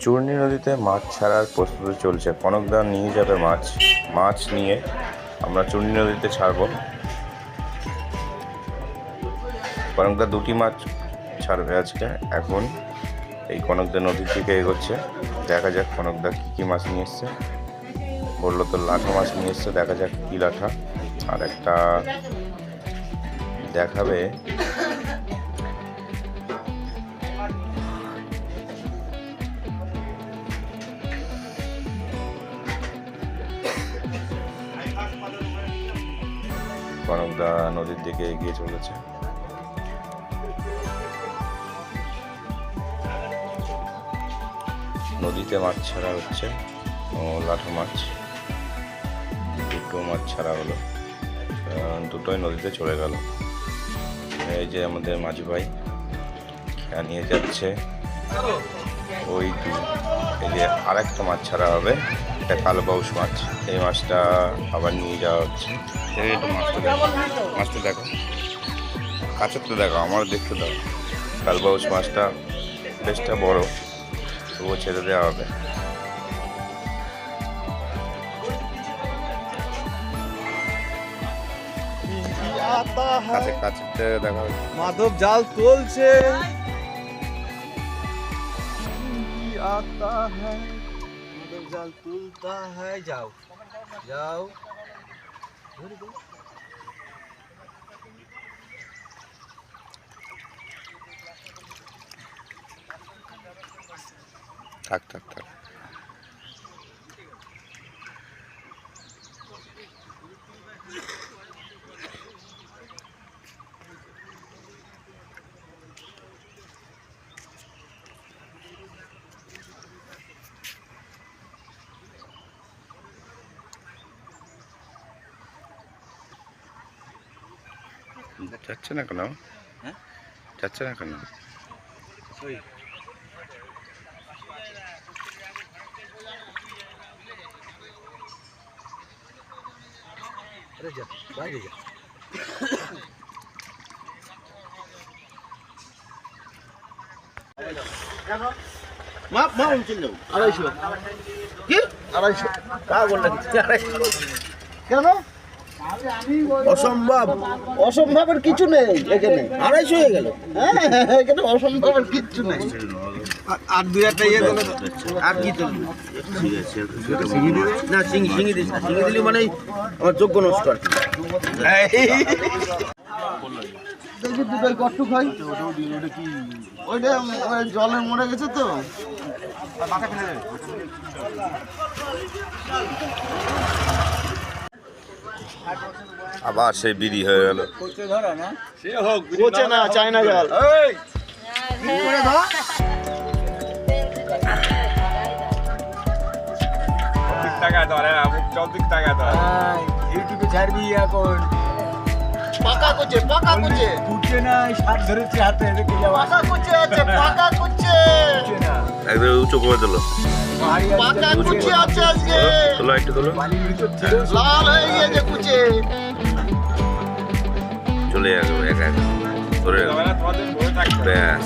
চূর্ণী নদীতে মাছ ছাড়ার প্রস্তুতি চলছে। কনকদা নিয়ে যাবে মাছ। মাছ নিয়ে আমরা চূর্ণী নদীতে ছাড়বো। কনকদা দুটি মাছ ছাড়বে আজকে। এখন এই কনকদা নদীর দিকে এগোচ্ছে। দেখা যাক কনকদা কী কী মাছ নিয়ে এসছে। বলল তো লাঠা মাছ নিয়ে এসছে। দেখা যাক কী লাঠা। আর একটা দেখাবে কনকদা নদীর দিকে এগিয়ে চলেছে। নদীতে মাছ ছাড়া হচ্ছে ও লাঠা মাছ। দুটো মাছ ছাড়া হলো। দুটোই নদীতে চলে গেল। এই যে আমাদের মাঝি ভাই, খেয়া নিয়ে যাচ্ছে। ওই এই যে আরেকটা মাছ ছাড়া হবে। এটা কালো বাউস মাছ। এই মাছটা আবার নিয়ে যাওয়া হচ্ছে। একটু মাছটা দেখো। মাছটা দেখো। কাছের তো দেখো আমার দেখতে দাও। কালবাউস মাছটা বেশটা বড়। তবুও ছেড়ে দেওয়া হবে। মাধব জাল তোলছে। आता है माधव जाल तुलता है जाओ जाओ থাক থাক থাক যাচ্ছে না কেন হ্যাঁ? যাচ্ছে না কেন ওই আরে যা বাইরে যা মা মা উনচিল দাও আড়াইশো কি আড়াইশো তা বললে আড়াইশো কেন অসম্ভব। অসম্ভবের কিছু নেই এখানে। আড়াইশো হয়ে গেল। হ্যাঁ এখানে অসম্ভবের কিচ্ছু নেই। আর- দুই একটা ইয়ে দিলে আর কি না সিঙ্গি সিঙ্গি দিস না। সিঙ্গি দিলি মানে আমার যোগ্য নষ্ট আর কি। ওইটা জলে মরে গেছে তো। আবার সেই বিড়ি হয়ে গেল। না চায়না জাল। টাকা ধরে চৌদ্দিক টাকা ধরে। ইউটিউবে ছাড়বি এখন। পাকা কোচে পাকা কোচে। উঠছে না সাপ ধরেছে হাতে পাকা কোচে পাকা একদম উঁচু করে দিল। তোলো একটু তোলো লাল হয়ে গিয়েছে কুচে। চলে যাবে একা একা। ধরে ব্যাস।